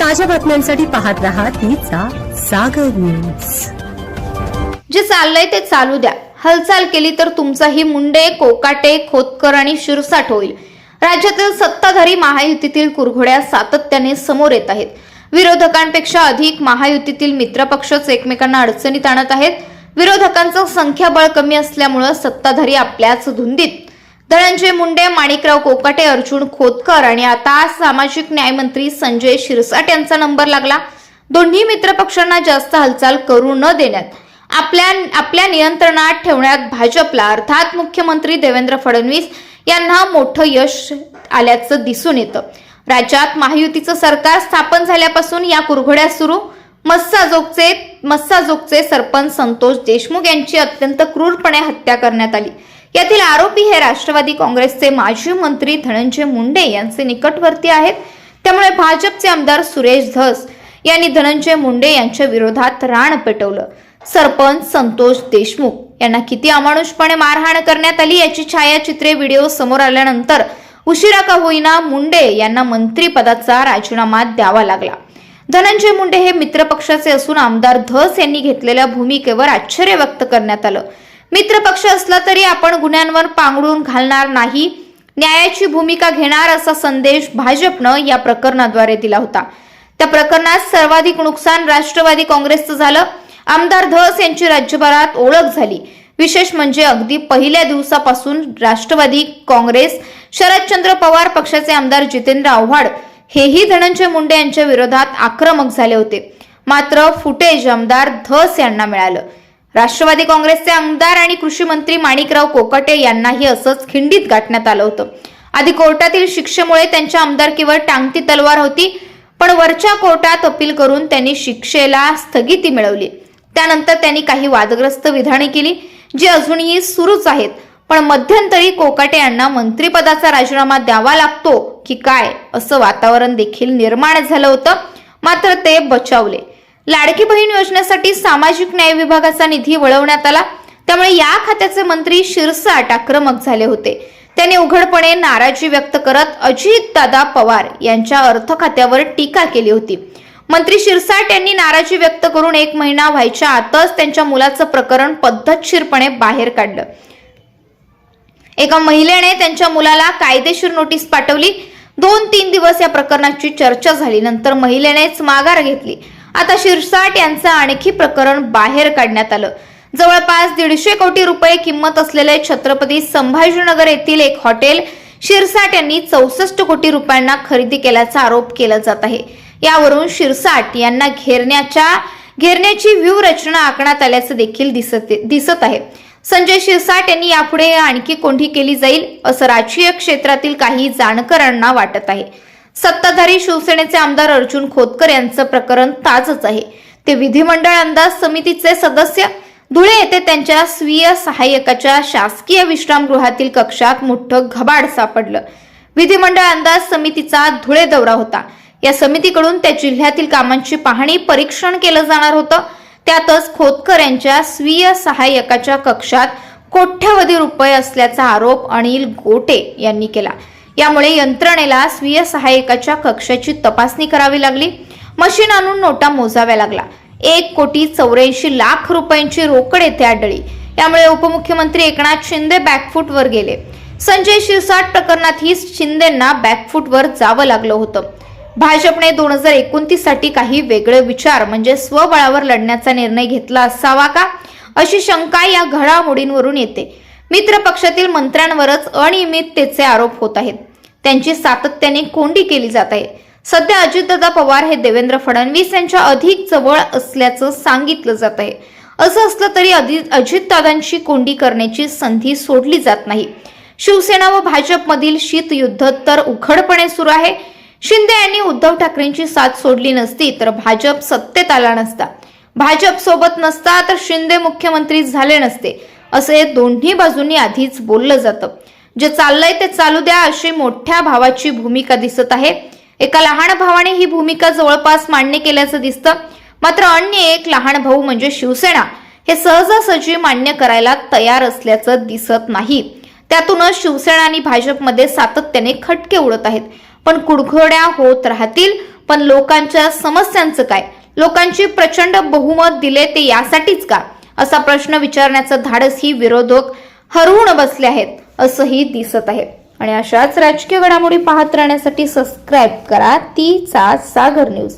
ताज्या बातम्यांसाठी पाहत राहा तिचा सागर न्यूज जे चाललंय ते चालू द्या. हालचाल केली तर तुमचाही मुंडे कोकाटे खोतकर आणि शिरसाट होईल. राज्यातील सत्ताधारी महायुतीतील कुरघोड्या सातत्याने समोर येत आहेत. विरोधकांपेक्षा अधिक महायुतीतील मित्रपक्षच एकमेकांना अडचणीत आणत आहेत. विरोधकांचं संख्याबळ कमी असल्यामुळं सत्ताधारी आपल्याच धुंदीत. धनंजय मुंडे माणिकराव कोकाटे अर्जुन खोतकर आणि आता सामाजिक न्यायमंत्री संजय शिरसाट यांचा नंबर लागला. दोन्ही मित्रपक्षांना जास्त हालचाल करू न देण्यात आपल्या आपल्या नियंत्रणात ठेवण्यात भाजपला अर्थात मुख्यमंत्री देवेंद्र फडणवीस यांना मोठं यश आल्याचं दिसून येतं. राज्यात महायुतीचं सरकार स्थापन झाल्यापासून या कुरघोड्या सुरू. मस्साजोगचे मस्साजोगचे सरपंच संतोष देशमुख यांची अत्यंत क्रूरपणे हत्या करण्यात आली. यातील आरोपी हे राष्ट्रवादी काँग्रेसचे माजी मंत्री धनंजय मुंडे यांचे निकटवर्ती आहेत. त्यामुळे भाजपचे आमदार सुरेश धस यांनी धनंजय मुंडे यांच्या विरोधात रान पेटवलं. सरपंच संतोष देशमुख यांना किती अमानुषपणे मारहाण करण्यात आली याची छायाचित्रे व्हिडिओ समोर आल्यानंतर उशिरा का होईना मुंडे यांना मंत्रीपदाचा राजीनामा द्यावा लागला. धनंजय मुंडे हे मित्रपक्षाचे असून आमदार धस यांनी घेतलेल्या भूमिकेवर आश्चर्य व्यक्त करण्यात आलं. मित्रपक्ष असला तरी आपण गुन्ह्यांवर पांगडून घालणार नाही. न्यायाची भूमिका घेणार असा संदेश भाजपनं या प्रकरणाद्वारे दिला होता. त्या प्रकरणात सर्वाधिक नुकसान राष्ट्रवादी काँग्रेसचं झालं. आमदार धस यांची राज्यभरात ओळख झाली. विशेष म्हणजे अगदी पहिल्या दिवसापासून राष्ट्रवादी काँग्रेस शरदचंद्र पवार पक्षाचे आमदार जितेंद्र आव्हाड हेही धनंजय मुंडे यांच्या विरोधात आक्रमक झाले होते. मात्र फुटेज आमदार धस यांना मिळालं. राष्ट्रवादी काँग्रेसचे आमदार आणि कृषी मंत्री माणिकराव कोकाटे यांनाही असंच खिंडीत गाठण्यात आलं होतं. आधी कोर्टातील शिक्षेमुळे त्यांच्या आमदारकीवर टांगती तलवार होती पण वरच्या कोर्टात अपील करून त्यांनी शिक्षेला स्थगिती मिळवली. त्यानंतर त्यांनी काही वादग्रस्त विधाने केली जी अजूनही सुरूच आहेत. पण मध्यंतरी कोकाटे यांना मंत्रिपदाचा राजीनामा द्यावा लागतो की काय असं वातावरण देखील निर्माण झालं होतं मात्र ते बचावले. लाडकी बहीण योजनेसाठी सामाजिक न्याय विभागाचा निधी वळवण्यात आला. त्यामुळे या खात्याचे मंत्री शिरसाट आक्रमक झाले होते. त्यांनी उघडपणे नाराजी व्यक्त करत अजितदादा पवार यांच्या अर्थ खात्यावर टीका केली होती. मंत्री शिरसाट यांनी नाराजी व्यक्त करून एक महिना व्हायच्या आतच त्यांच्या मुलाचं प्रकरण पद्धतशीरपणे बाहेर काढलं. एका महिलेने त्यांच्या मुलाला कायदेशीर नोटीस पाठवली. दोन तीन दिवस या प्रकरणाची चर्चा झाली. नंतर महिलेनेच माघार घेतली. आता शिरसाट यांचं आणखी प्रकरण बाहेर काढण्यात आलं. जवळपास दीडशे कोटी रुपये किंमत असलेले छत्रपती संभाजीनगर येथील एक हॉटेल शिरसाट यांनी चौसष्ट कोटी रुपयांना खरेदी केल्याचा आरोप केला जात आहे. यावरून शिरसाट यांना घेरण्याच्या घेरण्याची व्यूहरचना आखण्यात आल्याचं देखील दिसत दिसत आहे. संजय शिरसाट यांनी यापुढे आणखी कोंडी केली जाईल असं राजकीय क्षेत्रातील काही जाणकारांना वाटत आहे. सत्ताधारी शिवसेनेचे आमदार अर्जुन खोतकर यांचं प्रकरण ताजच आहे. ते विधिमंडळ अंदाज समितीचे सदस्य धुळे येथे त्यांच्या स्वीय सहाय्यकाच्या शासकीय विश्रामगृहातील कक्षात मोठं घबाड सापडलं. विधिमंडळ अंदाज समितीचा धुळे दौरा होता. या समितीकडून त्या जिल्ह्यातील कामांची पाहणी परीक्षण केलं जाणार होतं. त्यातच खोतकर यांच्या स्वीय सहाय्यकाच्या कक्षात कोट्यवधी रुपये असल्याचा आरोप अनिल गोटे यांनी केला. यामुळे यंत्रणेला स्वीय सहाय्यकाच्या कक्षाची तपासणी करावी लागली. मशीन आणून नोटा मोजाव्या लागला. एक कोटी चौऱ्याऐंशी लाख रुपयांची रोकड येथे आढळली. यामुळे उपमुख्यमंत्री एकनाथ शिंदे बॅकफूटवर गेले. संजय शिरसाट प्रकरणातही शिंदेंना बॅकफूटवर जावं लागलं होतं. भाजपने दोन हजार एकोणतीससाठी काही वेगळे विचार म्हणजे स्वबळावर लढण्याचा निर्णय घेतला असावा का? अशी शंका या घडामोडींवरून येते. मित्र पक्षातील मंत्र्यांवरच अनियमिततेचे आरोप होत आहेत. त्यांची सातत्याने कोंडी केली जात आहे. सध्या अजितदादा पवार हे देवेंद्र फडणवीस यांच्या अधिक जवळ असल्याचं सांगितलं जात आहे. असं असलं तरी अजितदादांची कोंडी करण्याची संधी सोडली जात नाही. शिवसेना व भाजपमधील शीतयुद्ध तर उघडपणे सुरू आहे. शिंदे यांनी उद्धव ठाकरेंची साथ सोडली नसती तर भाजप सत्तेत आला नसता. भाजप सोबत नसता तर शिंदे मुख्यमंत्री झाले नसते. असे दोन्ही बाजूंनी आधीच बोललं जातं. जे चाललंय ते चालू द्या अशी मोठ्या भावाची भूमिका दिसत आहे. एका लहान भावाने ही भूमिका जवळपास मान्य केल्याचं दिसतं. मात्र अन्य एक लहान भाऊ म्हणजे शिवसेना. हे सहजासहजी मान्य करायला तयार असल्याचं दिसत नाही. त्यातूनच शिवसेना आणि भाजपमध्ये सातत्याने खटके उडत आहेत. पण कुडघोड्या होत राहतील. पण लोकांच्या समस्यांचं काय? लोकांची प्रचंड बहुमत दिले ते यासाठीच का? असा प्रश्न विचारण्याचं धाडसही विरोधक हरवून बसले आहेत असंही दिसत आहे. आणि अशाच राजकीय घडामोडी पाहत राहण्यासाठी सबस्क्राईब करा. तीचा सागर न्यूज